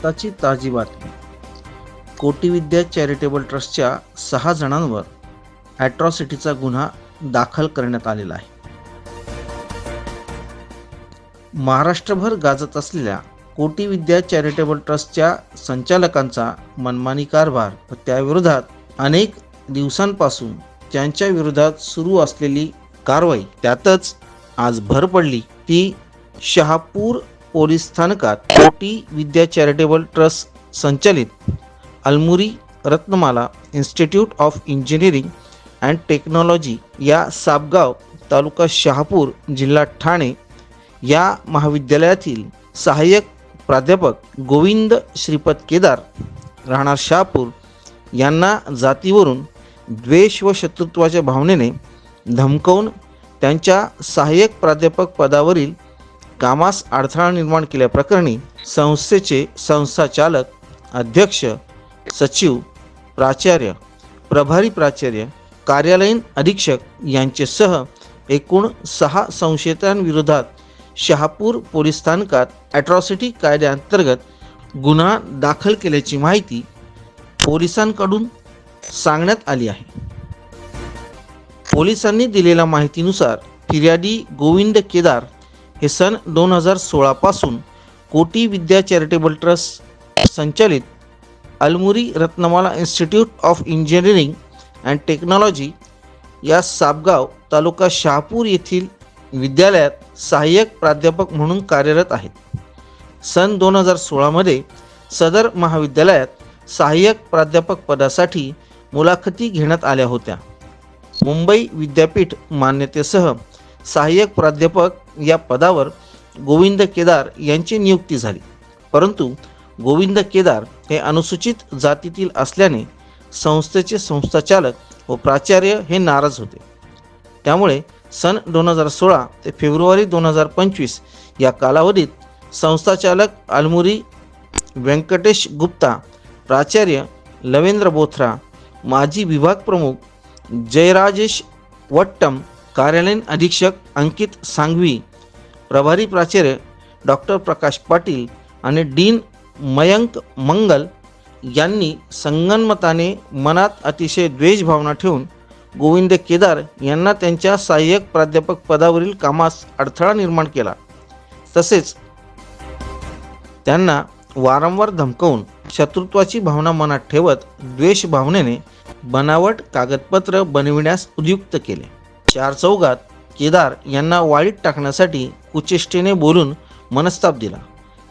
आत्ताची ताजी बातमी. कोटी विद्या चॅरिटेबल ट्रस्टच्या सहा जणांवर ॲट्रॉसिटीचा गुन्हा दाखल करण्यात आलेला आहे. महाराष्ट्रभर गाजत असलेल्या कोटी विद्या चॅरिटेबल ट्रस्टच्या संचालकांचा मनमानी कारभार व त्याविरोधात अनेक दिवसांपासून त्यांच्या विरोधात सुरू असलेली कारवाई त्यातच आज भर पडली. ती शहापूर पोलीस स्थानकात कोटी विद्या चॅरिटेबल ट्रस्ट संचालित Almuri Ratnamala institute of engineering and technology या सापगाव तालुका शहापूर जिल्हा ठाणे या महाविद्यालयातील सहाय्यक प्राध्यापक गोविंद श्रीपद केदार राहणार शहापूर यांना जातीवरून द्वेष व शत्रुत्वाच्या भावनेने धमकवून त्यांच्या सहाय्यक प्राध्यापक पदावरील कामास अडथळा निर्माण केल्याप्रकरणी संस्थेचे संस्थाचालक अध्यक्ष सचिव प्राचार्य प्रभारी प्राचार्य कार्यालयीन अधीक्षक यांचेसह एकूण सहा संशयितांविरोधात शहापूर पोलीस स्थानकात ॲट्रॉसिटी कायद्याअंतर्गत गुन्हा दाखल केल्याची माहिती पोलिसांकडून सांगण्यात आली आहे. पोलिसांनी दिलेल्या माहितीनुसार फिर्यादी गोविंद केदार हे सन दोन हजार सोळापासून कोटी विद्या चॅरिटेबल ट्रस्ट संचालित Almuri Ratnamala institute of engineering and technology या सापगाव तालुका शहापूर येथील विद्यालयात सहाय्यक प्राध्यापक म्हणून कार्यरत आहेत. सन दोन हजार सोळामध्ये सदर महाविद्यालयात सहाय्यक प्राध्यापक पदासाठी मुलाखती घेण्यात आल्या होत्या. मुंबई विद्यापीठ मान्यतेसह सहाय्यक प्राध्यापक या पदावर गोविंद केदार यांची नियुक्ती झाली. परंतु गोविंद केदार हे अनुसूचित जातीतील असल्याने संस्थेचे संस्थाचालक व प्राचार्य हे नाराज होते. त्यामुळे सन दोन हजार सोळा ते फेब्रुवारी दोन हजार पंचवीस या कालावधीत संस्थाचालक अलमुरी व्यंकटेश गुप्ता प्राचार्य लवेंद्र बोथरा माजी विभाग प्रमुख जयराजेश वट्टम कार्यालयीन अधीक्षक अंकित सांघवी प्रभारी प्राचार्य डॉक्टर प्रकाश पाटील आणि डीन मयंक मंगल यांनी संगनमताने मनात अतिशय द्वेषभावना ठेवून गोविंद केदार यांना त्यांच्या सहाय्यक प्राध्यापक पदावरील कामास अडथळा निर्माण केला. तसेच त्यांना वारंवार धमकवून शत्रुत्वाची भावना मनात ठेवत द्वेष भावनेने बनावट कागदपत्र बनविण्यास उद्युक्त केले. चार चौघात केदार यांना वाळीत टाकण्यासाठी कुचेष्टेने बोलून मनस्ताप दिला.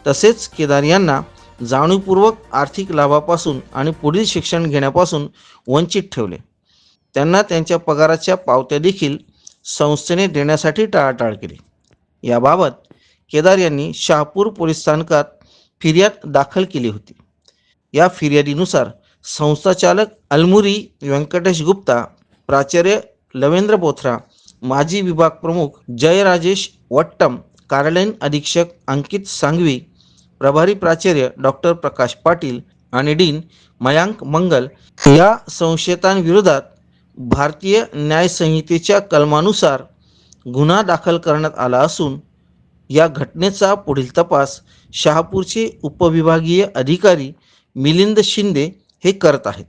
तसेच केदार यांना जाणीवपूर्वक आर्थिक लाभापासून आणि पुढील शिक्षण घेण्यापासून वंचित ठेवले. त्यांना त्यांच्या पगाराच्या पावत्या देखील संस्थेने देण्यासाठी टाळाटाळ केली. याबाबत केदार यांनी शहापूर पोलीस स्थानकात फिर्याद दाखल केली होती. या फिर्यादीनुसार संस्थाचालक अलमुरी व्यंकटेश गुप्ता प्राचार्य लवेंद्र बोथरा माजी विभाग प्रमुख जयराजेश वट्टम कार्यालयीन अधीक्षक अंकित सांगवी प्रभारी प्राचार्य डॉक्टर प्रकाश पाटील आणि डीन मयांक मंगल या संशयितांविरोधात भारतीय न्याय संहितेच्या कलमानुसार गुन्हा दाखल करण्यात आला असून या घटनेचा पुढील तपास शहापूरचे उपविभागीय अधिकारी मिलिंद शिंदे हे करत आहेत.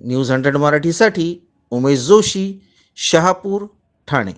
न्यूज हंड्रेड मराठीसाठी उमेश जोशी शहापूर ठाणे